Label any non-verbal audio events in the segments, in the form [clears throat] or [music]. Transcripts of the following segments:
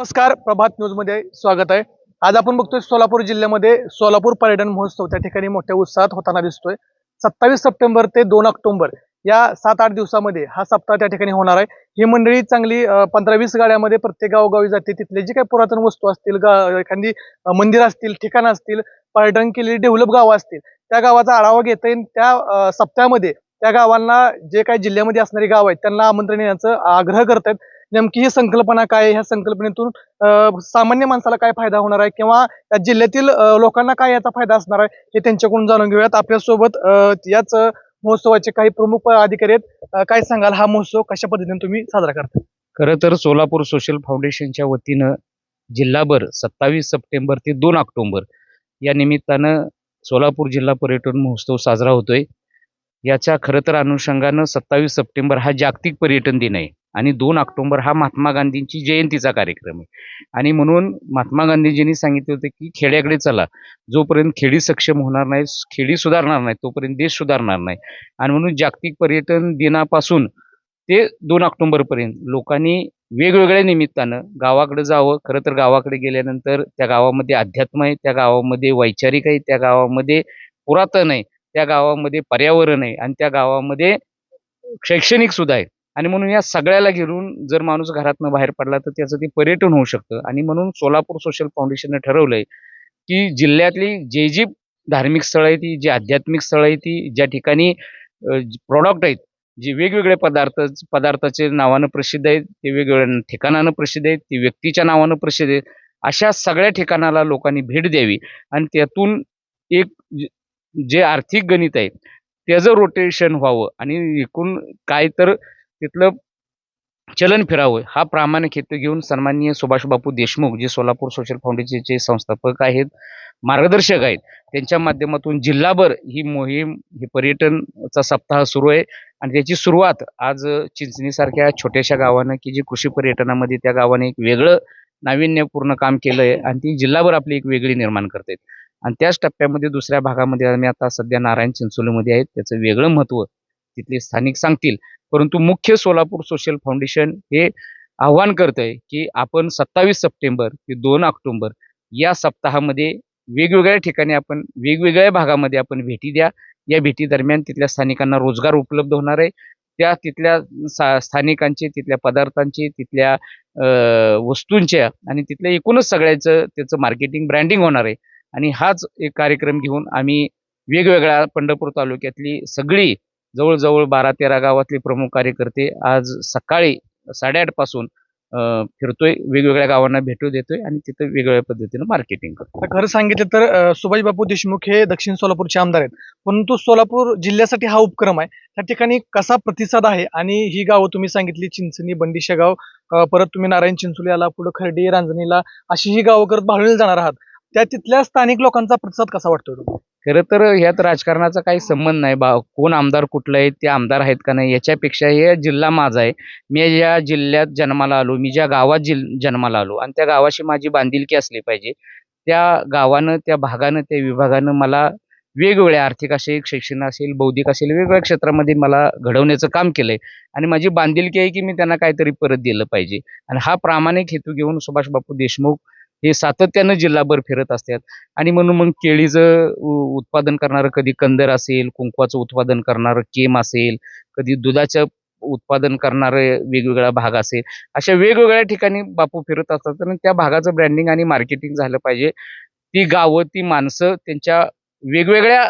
नमस्कार प्रभात न्यूजमध्ये स्वागत आहे. आज आपण बघतोय सोलापूर जिल्ह्यामध्ये सोलापूर पर्यटन महोत्सव त्या ठिकाणी मोठ्या उत्साहात होताना दिसतोय. सत्तावीस सप्टेंबर ते दोन ऑक्टोबर या सात आठ दिवसामध्ये हा सप्ताह त्या ठिकाणी होणार आहे. ही मंडळी चांगली पंधरा वीस गाड्यामध्ये प्रत्येक गावोगावी जाते. तिथले जे काही पुरातन वस्तू असतील गा- एखादी मंदिर असतील ठिकाणं असतील पर्यटन केलेली डेव्हलप गावं असतील त्या गावाचा आढावा घेता येईल. त्या सप्त्यामध्ये त्या गावांना जे काही जिल्ह्यामध्ये असणारी गाव आहेत त्यांना आमंत्रण येण्याचं आग्रह करतायत. नेमकी ही संकल्पना काय आहे? ह्या संकल्पनेतून सामान्य माणसाला काय फायदा होणार आहे? किंवा या जिल्ह्यातील लोकांना काय याचा फायदा असणार आहे? हे त्यांच्याकडून जाणून घेऊयात. आपल्यासोबत याच महोत्सवाचे काही प्रमुख अधिकारी आहेत. काय सांगाल? हा महोत्सव कशा पद्धतीने तुम्ही साजरा करता? खरं तर सोलापूर सोशल फाउंडेशनच्या वतीनं जिल्हाभर सत्तावीस सप्टेंबर ते दोन ऑक्टोबर या निमित्तानं सोलापूर जिल्हा पर्यटन महोत्सव साजरा होतोय. याच्या खरं तर अनुषंगानं सत्तावीस सप्टेंबर हा जागतिक पर्यटन दिन आहे. आणि दोन ऑक्टोंबर हा महात्मा गांधींची जयंतीचा कार्यक्रम आहे. आणि म्हणून महात्मा गांधीजींनी सांगितले होते की खेड्याकडे चला. जोपर्यंत खेडी सक्षम होणार नाही खेडी सुधारणार नाही तोपर्यंत देश सुधारणार नाही. आणि म्हणून जागतिक पर्यटन दिनापासून ते दोन ऑक्टोबरपर्यंत लोकांनी वेगवेगळ्या निमित्तानं गावाकडे जावं. खरं तर गावाकडे गेल्यानंतर त्या गावामध्ये अध्यात्म आहे त्या गावामध्ये वैचारिक आहे त्या गावामध्ये पुरातन आहे त्या गावामध्ये पर्यावरण आहे आणि त्या गावामध्ये शैक्षणिक सुद्धा आहे. आणि म्हणून या सगळ्याला घेऊन जर माणूस घरातनं बाहेर पडला तर त्याचं ते पर्यटन होऊ शकतं. आणि म्हणून सोलापूर सोशल फाउंडेशनने ठरवलंय की जिल्ह्यातली जे जी धार्मिक स्थळं आहेत ती जी आध्यात्मिक स्थळं आहेत ती ज्या ठिकाणी प्रॉडक्ट आहेत जे वेगवेगळे पदार्थ पदार्थाचे नावानं प्रसिद्ध आहेत ते वेगवेगळ्या ठिकाणानं प्रसिद्ध आहेत ते व्यक्तीच्या नावानं प्रसिद्ध आहेत अशा सगळ्या ठिकाणाला लोकांनी भेट द्यावी. आणि त्यातून एक जे आर्थिक गणित आहे त्याचं रोटेशन व्हावं. आणि एकूण काय तर तिथलं चलन फिरावं हा प्रामाणिक हेतू घेऊन सन्माननीय सुभाष बापू देशमुख जे सोलापूर सोशल फाउंडेशनचे संस्थापक आहेत मार्गदर्शक आहेत त्यांच्या माध्यमातून जिल्हाभर ही मोहीम ही पर्यटनचा सप्ताह सुरू आहे. आणि त्याची सुरुवात आज चिंचणीसारख्या छोट्याशा गावानं की जी कृषी पर्यटनामध्ये त्या गावाने एक वेगळं नाविन्यपूर्ण काम केलं आहे आणि ती जिल्हाभर आपली एक वेगळी निर्माण करते आणि त्याच टप्प्यामध्ये दुसऱ्या भागामध्ये आम्ही आता सध्या नारायण चिंचोलीमध्ये आहेत त्याचं वेगळं महत्त्व तिथले स्थानिक सांगतील. परंतु मुख्य सोलापूर सोशल फाउंडेशन हे आव्हान करत आहे की आपण सत्तावीस सप्टेंबर ते दोन ऑक्टोबर या सप्ताहामध्ये वेगवेगळ्या ठिकाणी आपण वेगवेगळ्या भागामध्ये आपण भेटी द्या. या भेटी दरम्यान तिथल्या स्थानिकांना रोजगार उपलब्ध होणार आहे. त्या तिथल्या सा स्थानिकांचे तिथल्या पदार्थांचे तिथल्या वस्तूंच्या आणि तिथल्या एकूणच सगळ्याचं त्याचं मार्केटिंग ब्रँडिंग होणार आहे. आणि हाच एक कार्यक्रम घेऊन आम्ही वेगवेगळ्या पंढरपूर तालुक्यातली सगळी जवळजवळ बारा तेरा गावातले प्रमुख कार्यकर्ते आज सकाळी साडेआठपासून फिरतोय. वेगवेगळ्या गावांना भेटू देतोय आणि तिथं वेगवेगळ्या पद्धतीनं मार्केटिंग करतो खरं सांगितलं तर सुभाष बापू देशमुख हे दक्षिण सोलापूरचे आमदार आहेत. परंतु सोलापूर जिल्ह्यासाठी हा उपक्रम आहे. त्या ठिकाणी कसा प्रतिसाद आहे? आणि ही गावं तुम्ही सांगितली चिंचणी बंडीशा गाव परत तुम्ही नारायण चिंचोलीला पुढे खर्डी रांजणीला अशी ही गावं करत भाळून जाणार आहात. त्या तिथल्या स्थानिक लोकांचा प्रतिसाद कसा वाटतो खरं तर ह्यात राजकारणाचा काही संबंध नाही बा. कोण आमदार कुठलं आहे ते आमदार आहेत का नाही याच्यापेक्षा हे जिल्हा माझा आहे. मी ज्या जिल्ह्यात जन्माला आलो मी ज्या गावात जिल जन्माला आलो आणि त्या गावाशी माझी बांधिलकी असली पाहिजे. त्या गावानं त्या भागानं त्या विभागानं मला वेगवेगळ्या आर्थिक असेल शैक्षणिक असेल बौद्धिक असेल वेगवेगळ्या क्षेत्रामध्ये मला घडवण्याचं काम केलंय. आणि माझी बांधिलकी आहे की मी त्यांना काहीतरी परत दिलं पाहिजे. आणि हा प्रामाणिक हेतू घेऊन सुभाष बापू देशमुख हे सातत्यानं जिल्हाभर फिरत असतात. आणि म्हणून मग केळीचं उत्पादन करणारं कधी कंदर असेल कुंकवाचं उत्पादन करणारं केम असेल कधी दुधाचं उत्पादन करणारे वेगवेगळा भाग असेल अशा वेगवेगळ्या ठिकाणी बापू फिरत असतात. आणि त्या भागाचं ब्रँडिंग आणि मार्केटिंग झालं पाहिजे. ती गावं ती माणसं त्यांच्या वेगवेगळ्या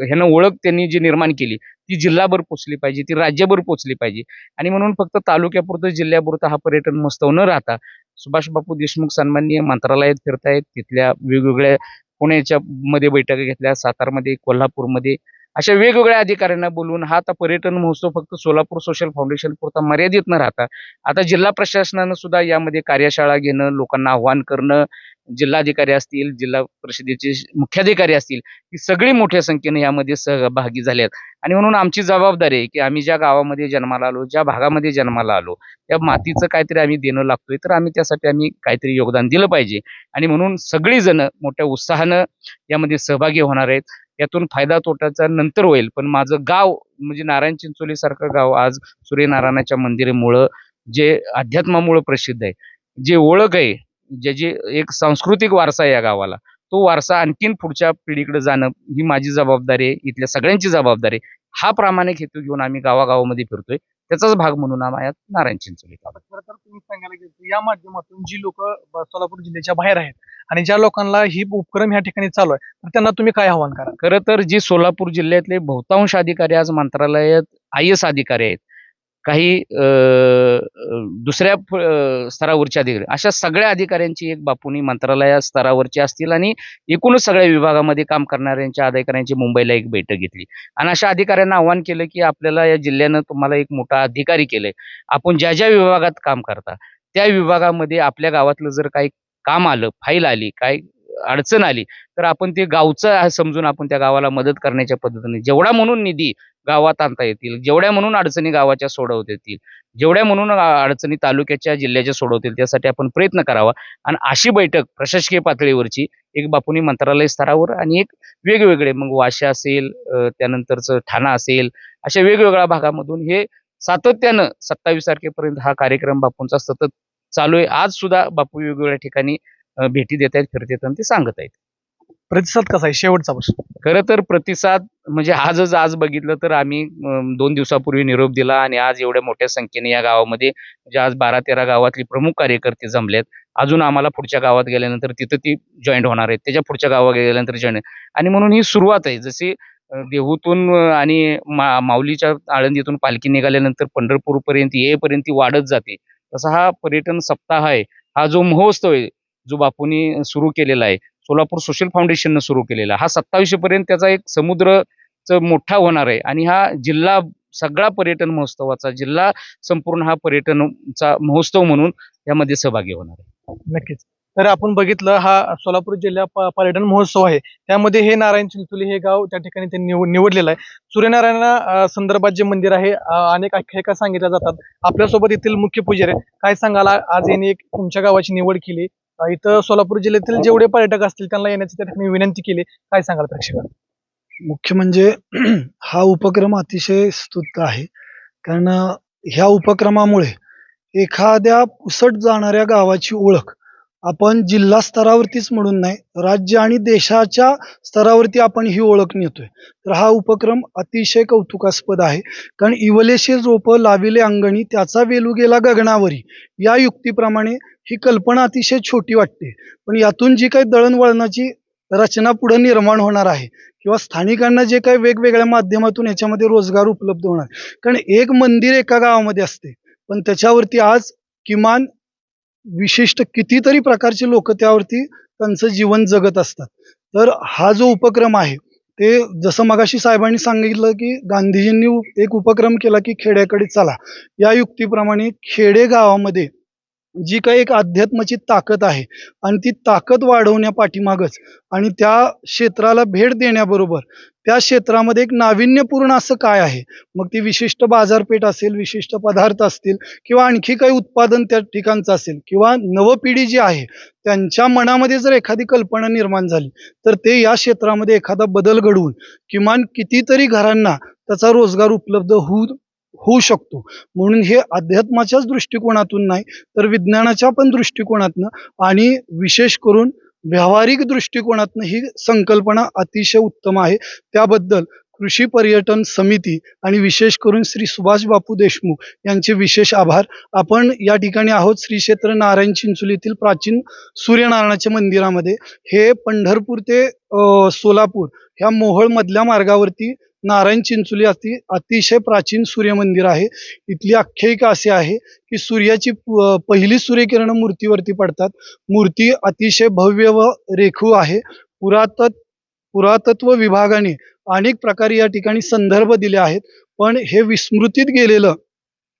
ह्यानं ओळख त्यांनी जी निर्माण केली ती जिल्हाभर पोचली पाहिजे ती राज्यभर पोचली पाहिजे. आणि म्हणून फक्त तालुक्यापुरतं जिल्ह्यापुरतं हा पर्यटन मस्तव न राहता सुभाष बापू देशमुख सन्माननीय मंत्रालयात फिरतायत. तिथल्या वेगवेगळ्या पुण्याच्या मध्ये बैठका घेतल्या सातारमध्ये कोल्हापूरमध्ये. अशा वेगवेगळ्या अधिकाऱ्यांना बोलून हा आता पर्यटन महोत्सव फक्त सोलापूर सोशल फाउंडेशन पुरता मर्यादित न राहता आता जिल्हा प्रशासनानं सुद्धा यामध्ये कार्यशाळा घेणं लोकांना आव्हान करणं जिल्हाधिकारी असतील जिल्हा परिषदेचे मुख्याधिकारी असतील ही सगळी मोठ्या संख्येने यामध्ये सहभागी झाले आहेत आणि म्हणून आमची जबाबदारी आहे की आम्ही ज्या गावामध्ये जन्माला आलो ज्या भागामध्ये जन्माला आलो त्या मातीचं काहीतरी आम्ही देणं लागतोय तर आम्ही त्यासाठी आम्ही काहीतरी योगदान दिलं पाहिजे. आणि म्हणून सगळीजणं मोठ्या उत्साहानं यामध्ये सहभागी होणार आहेत. यातून फायदा तोटाचा नंतर होईल पण माझं गाव म्हणजे नारायण चिंचोलीसारखं गाव आज सूर्यनारायणाच्या मंदिरामुळं जे अध्यात्मामुळं प्रसिद्ध आहे जे ओळख आहे ज्याची एक सांस्कृतिक वारसा आहे या गावाला तो वारसा आणखीन पुढच्या पिढीकडे जाणं ही माझी जबाबदारी आहे इथल्या सगळ्यांची जबाबदारी आहे. हा प्रामाणिक हेतू घेऊन आम्ही गावागावामध्ये फिरतोय. त्याचाच भाग म्हणून आम्ही आज नारायण चिंचोली खरं तर तुम्ही सांगायला गेलं या माध्यमातून जी लोक सोलापूर जिल्ह्याच्या बाहेर आहेत आणि ज्या लोकांना ही उपक्रम या ठिकाणी चालू आहे तर त्यांना तुम्ही काय आव्हान करा खरं तर जे सोलापूर जिल्ह्यातले बहुतांश अधिकारी आज मंत्रालयात आय एस अधिकारी आहेत. काही दुसऱ्या स्तरावरच्या स्तरावरचे अधिकारी. अशा सगळ्या अधिकाऱ्यांची एक बापूनी मंत्रालया स्तरावरची असतील आणि एकूणच सगळ्या विभागामध्ये काम करणाऱ्यांच्या अधिकाऱ्यांची मुंबईला एक बैठक घेतली. आणि अशा अधिकाऱ्यांना आव्हान केलं की आपल्याला या जिल्ह्यानं तुम्हाला एक मोठा अधिकारी केलंय. आपण ज्या ज्या विभागात काम करता त्या विभागामध्ये आपल्या गावातलं जर काही काम आलं फाईल आली काय अडचण आली तर आपण ते गावचं समजून आपण त्या गावाला मदत करण्याच्या पद्धतीने जेवढा म्हणून निधी गावात आणता येतील. जेवढ्या म्हणून अडचणी गावाच्या सोडवता येतील जेवढ्या म्हणून अडचणी तालुक्याच्या जिल्ह्याच्या सोडवतील त्यासाठी आपण प्रयत्न करावा. आणि अशी बैठक प्रशासकीय पातळीवरची एक बापुनी मंत्रालय स्तरावर आणि एक वेगवेगळे मग वाशा असेल त्यानंतरचं ठाणा असेल अशा वेगवेगळ्या भागामधून हे सातत्यानं सत्तावीस तारखेपर्यंत हा कार्यक्रम बापूंचा सतत चालू आहे. आज सुद्धा बापू वेगवेगळ्या ठिकाणी भेटी देत आहेत फिरत आणि ते सांगत आहेत प्रतिसाद कसा आहे? शेवटचा प्रश्न. खरं तर प्रतिसाद म्हणजे आजच आज बघितलं तर आम्ही दोन दिवसापूर्वी निरोप दिला आणि आज एवढ्या मोठ्या संख्येने या गावामध्ये म्हणजे आज बारा तेरा गावातली प्रमुख कार्यकर्ते जमलेत. अजून आम्हाला पुढच्या गावात गेल्यानंतर तिथं ती जॉईंट होणार आहेत. त्याच्या पुढच्या गावात गेल्यानंतर जॉईंट आणि म्हणून ही सुरुवात आहे. जशी देहूतून आणि मा माऊलीच्या आळंदीतून पालखी निघाल्यानंतर पंढरपूरपर्यंत येईपर्यंत ती वाढत जाते. तसा हा पर्यटन सप्ताह आहे. हा जो महोत्सव आहे जो बापूंनी सुरू केलेला आहे सोलापूर सोशल फाउंडेशननं सुरू केलेला. हा सत्तावीसशे पर्यंत त्याचा एक समुद्रच मोठा होणार आहे. आणि हा जिल्हा सगळा पर्यटन महोत्सवाचा जिल्हा संपूर्ण हा पर्यटनचा महोत्सव म्हणून यामध्ये सहभागी होणार आहे. नक्कीच. तर आपण बघितलं हा सोलापूर जिल्हा पर्यटन महोत्सव आहे. त्यामध्ये हे नारायण चिंचोली हे गाव त्या ठिकाणी त्यांनी निव- निवडलेलं आहे. सूर्यनारायणा संदर्भात जे मंदिर आहे अनेक आख्यायिका सांगितल्या जातात. आपल्यासोबत येथील मुख्य पुजारी काय सांगाल? आज यांनी एक तुमच्या गावाची निवड केली. इथं सोलापूर जिल्ह्यातील जेवढे पर्यटक असतील त्यांना येण्याची त्या ठिकाणी विनंती केली. काय सांगाल प्रेक्षकांना मुख्य म्हणजे [clears throat] हा उपक्रम अतिशय स्तुत्य आहे. कारण ह्या उपक्रमामुळे एखाद्या पुसट जाणाऱ्या गावाची ओळख आपण जिल्हा स्तरावरतीच म्हणून नाही राज्य आणि देशाच्या स्तरावरती आपण ही ओळख नेतोय. तर हा उपक्रम अतिशय कौतुकास्पद आहे. कारण इवलेशे रोपं लाविले अंगणी त्याचा वेलू गेला गगनावरी. या युक्तीप्रमाणे ही कल्पना अतिशय छोटी वाटते. पण यातून जी काही दळणवळणाची रचना पुढे निर्माण होणार आहे किंवा स्थानिकांना जे काही वेगवेगळ्या माध्यमातून याच्यामध्ये रोजगार उपलब्ध होणार. कारण एक मंदिर एका गावामध्ये असते पण त्याच्यावरती आज किमान विशिष्ट कितीतरी प्रकारचे लोक त्यावरती त्यांचं जीवन जगत असतात. तर हा जो उपक्रम आहे ते जसं मगाशी साहेबांनी सांगितलं की गांधीजींनी एक उपक्रम केला की खेड्याकडे चला. या युक्तीप्रमाणे खेडे गावामध्ये जी काही एक अध्यात्माची ताकद आहे आणि ती ताकद वाढवण्या पाठीमागच आणि त्या क्षेत्राला भेट देण्याबरोबर त्या क्षेत्रामध्ये एक नाविन्यपूर्ण असं काय आहे? मग ती विशिष्ट बाजारपेठ असेल विशिष्ट पदार्थ असतील किंवा आणखी काही उत्पादन त्या ठिकाणचं असेल किंवा नवपिढी जी आहे त्यांच्या मनामध्ये जर एखादी कल्पना निर्माण झाली तर ते या क्षेत्रामध्ये एखादा बदल घडवून किमान कितीतरी घरांना त्याचा रोजगार उपलब्ध होऊ होऊ शकतो. म्हणून हे अध्यात्माच्याच दृष्टिकोनातून नाही तर विज्ञानाच्या पण दृष्टिकोनातनं आणि विशेष करून व्यावहारिक दृष्टिकोनातनं ही संकल्पना अतिशय उत्तम आहे. त्याबद्दल कृषी पर्यटन समिती आणि विशेष करून श्री सुभाष बापू देशमुख यांचे विशेष आभार. आपण या ठिकाणी आहोत श्री क्षेत्र नारायण चिंचोलीतील प्राचीन सूर्यनारायणाच्या मंदिरामध्ये. हे पंढरपूर ते सोलापूर ह्या मोहोळ मधल्या मार्गावरती नारायण चिंचोली अति अतिशय प्राचीन सूर्यमंदिर आहे. इथली आख्यायिका अशी आहे की सूर्याची प- पहिली सूर्यकिरण मूर्तीवरती पडतात. मूर्ती अतिशय भव्य व रेखीव आहे. पुरातत् पुरातत्व विभागाने अनेक प्रकारे या ठिकाणी संदर्भ दिले आहेत. पण हे विस्मृतीत गेलेलं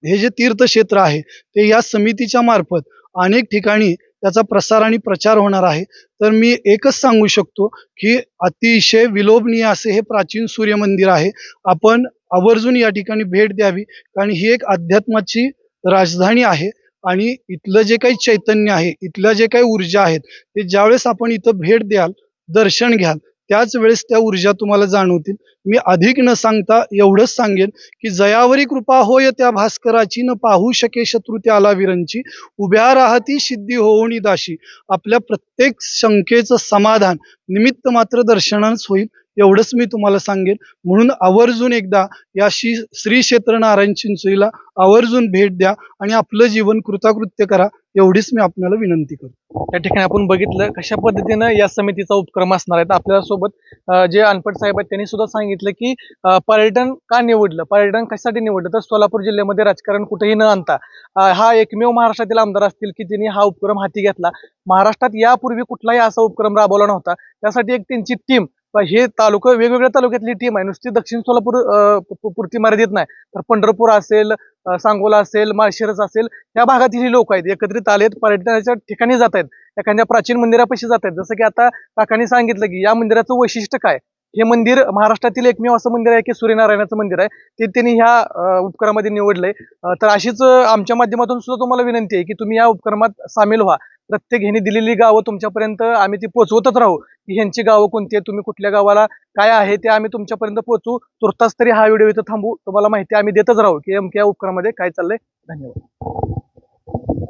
हे जे तीर्थक्षेत्र आहे ते या समितीच्या मार्फत अनेक ठिकाणी त्याचा प्रसार आणि प्रचार होणार आहे. तर मी एकच सांगू शकतो की अतिशय विलोभनीय असे हे प्राचीन सूर्य मंदिर आहे. आपण आवर्जून या ठिकाणी भेट द्यावी. कारण ही एक अध्यात्माची राजधानी आहे आणि इथलं जे काही चैतन्य आहे इथल्या जे काही ऊर्जा आहेत ते ज्यावेळेस आपण इथं भेट द्याल दर्शन घ्याल त्याच वेळेस त्या ऊर्जा तुम्हाला जाणवतील. मी अधिक न सांगता एवढंच सांगेन की जयावरी कृपा होय त्या भास्कराची न पाहू शके शत्रू त्याला विरंची उभ्या राहती सिद्धी होऊनी दाशी. आपल्या प्रत्येक शंकेचं समाधान निमित्त मात्र दर्शनास होईल एवढंच मी तुम्हाला सांगेन. म्हणून आवर्जून एकदा या श्री श्री क्षेत्र नारायण चिंचोईला आवर्जून भेट द्या आणि आपलं जीवन कृताकृत्य करा. एवढीच मी आपल्याला विनंती करतो. त्या ठिकाणी आपण बघितलं कशा पद्धतीनं या समितीचा उपक्रम असणार आहे. आपल्यासोबत जे अनपट साहेब आहेत त्यांनी सुद्धा सांगितलं की पर्यटन का निवडलं? पर्यटन कशासाठी निवडलं? तर सोलापूर जिल्ह्यामध्ये राजकारण कुठेही न आणता हा एकमेव महाराष्ट्रातील आमदार असतील की त्यांनी हा उपक्रम हाती घेतला. महाराष्ट्रात यापूर्वी कुठलाही असा उपक्रम राबवला नव्हता. त्यासाठी एक त्यांची टीम हे तालुका वेगवेगळ्या तालुक्यातली टीम आहे. नुसती दक्षिण सोलापूर पुरती मर्यादित नाही. तर पंढरपूर असेल सांगोला असेल माळशिरस असेल या भागातील ही लोक आहेत एकत्रित आलेत पर्यटनाच्या ठिकाणी जात आहेत. एखाद्या प्राचीन मंदिरापाशी जात आहेत. जसं की आता काकांनी सांगितलं की या मंदिराचं वैशिष्ट्य काय? हे मंदिर महाराष्ट्रातील एकमेव असं मंदिर आहे की सूर्यनारायणाचं मंदिर आहे. ते त्यांनी ह्या उपक्रमामध्ये निवडलंय. तर अशीच आमच्या माध्यमातून सुद्धा तुम्हाला विनंती आहे की तुम्ही या उपक्रमात सामील व्हा. प्रत्येक ह्यांनी दिलेली गावं तुमच्यापर्यंत आम्ही ती पोहोचवतच राहू. की ह्यांची गावं कोणती आहेत तुम्ही कुठल्या गावाला काय आहे ते आम्ही तुमच्यापर्यंत पोहोचू तुर्तास तरी हा व्हिडिओ इथं थांबू. तुम्हाला माहिती आम्ही देतच राहू. की नेमक्या या उपक्रमामध्ये काय चाललंय? धन्यवाद.